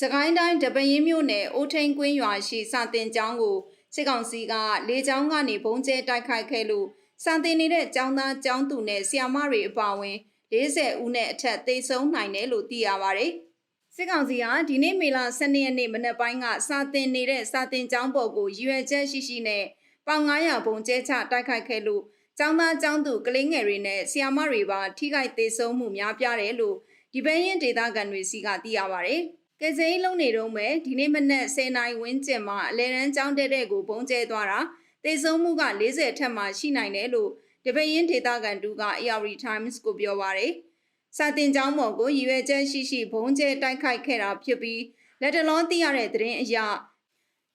စကိုင်းတိုင်းတပရင်မြို့နယ်အိုးထိန်ကွင်းရွာရှိစာတင်ကျောင်းကိုစစ်ကောင်စီကလေကြောင်းကနေဘုံကျဲတိုက်ခိုက်ခဲ့လို့စာတင်နေတဲ့ကျောင်းသားကျောင်းသူနဲ့ဆရာမတွေအပါအဝင်40ဦးနဲ့အထက်သေဆုံးနိုင်တယ်လို့သိရပါတယ်။စစ်ကောင်စီဟာဒီနေ့မေလ12ရက်နေ့မနက်ပိုင်းကစာတင်နေတဲ့စာတင်ကျောင်းပေါ်ကိုရွယ်ချက်ရှိရှိနဲ့ပေါင်900ဘုံကျဲချတိုက်ခိုက်ခဲ့လို့ကျောင်းသားကျောင်းသူကလေးငယ်တွေနဲ့ဆရာမတွေပါထိခိုက်သေဆုံးမှုများပြားတယ်လို့ဒီပင်းရင်ဒေသခံတွေစီကသိရပါတယ်။ ကဲစိမ်းလုံးနေတော့မယ်ဒီနေ့မနက်10နာရီဝန်းကျင်မှာအလဲရန်ကျောင်းတဲ့တဲ့ကိုဘုံကျဲသွားတာသေဆုံးမှုက40ထက်မှရှိနိုင်တယ်လို့ဒီပင်းရင်ဒေသခံတူက ARD Times ကိုပြောပါတယ်။စာတင်ကျောင်းပေါ်ကိုရည်ရွယ်ချက်ရှိရှိဘုံကျဲတိုက်ခိုက်ခဲ့တာဖြစ်ပြီးလက်တလုံးသိရတဲ့သတင်းအရ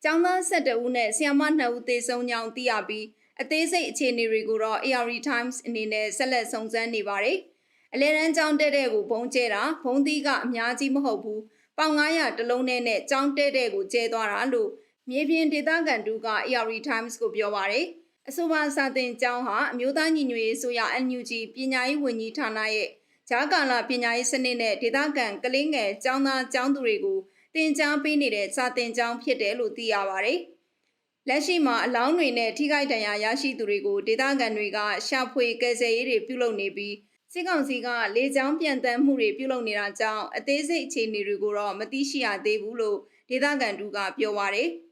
ကျောင်းသား12ဦးနဲ့ဆရာမ2ဦးသေဆုံးကြောင်းသိရပြီးအသေးစိတ်အခြေအနေတွေကိုတော့ ARD Times အနေနဲ့ဆက်လက်စုံစမ်းနေပါတယ်။အလဲရန်ကျောင်းတဲ့တဲ့ကိုဘုံကျဲတာဘုံသီးကအများကြီးမဟုတ်ဘူး။ ပေါင်900တလုံးနဲ့နဲ့ကျောင်းတဲ့တဲ့ကိုကျဲသွားတာလို့မြေပြင်ဒေသခံတူက ARD Times ကိုပြောပါတယ်။အဆိုပါစာတင်ကျောင်းဟာအမျိုးသားညီညွတ်ရေးဆိုရ NUG ပညာရေးဝန်ကြီးဌာနရဲ့ဂျာကာလာပညာရေးစနစ်နဲ့ဒေသခံကလေးငယ်ကျောင်းသားကျောင်းသူတွေကိုတင်ကြားပေးနေတဲ့စာတင်ကျောင်းဖြစ်တယ်လို့သိရပါတယ်။လက်ရှိမှာအလောင်းတွေနဲ့ထိခိုက်ဒဏ်ရာရရှိသူတွေကိုဒေသခံတွေကရှာဖွေကယ်ဆယ်ရေးတွေပြုလုပ်နေပြီး စစ်ကောင်စီကလေကြောင်းပြန်တမ်းမှုတွေပြုလုပ်နေတာကြောင့်အသေးစိတ်အခြေအနေတွေကိုတော့မသိရှိရသေးဘူးလို့ဒေသခံတူကပြောပါရယ်။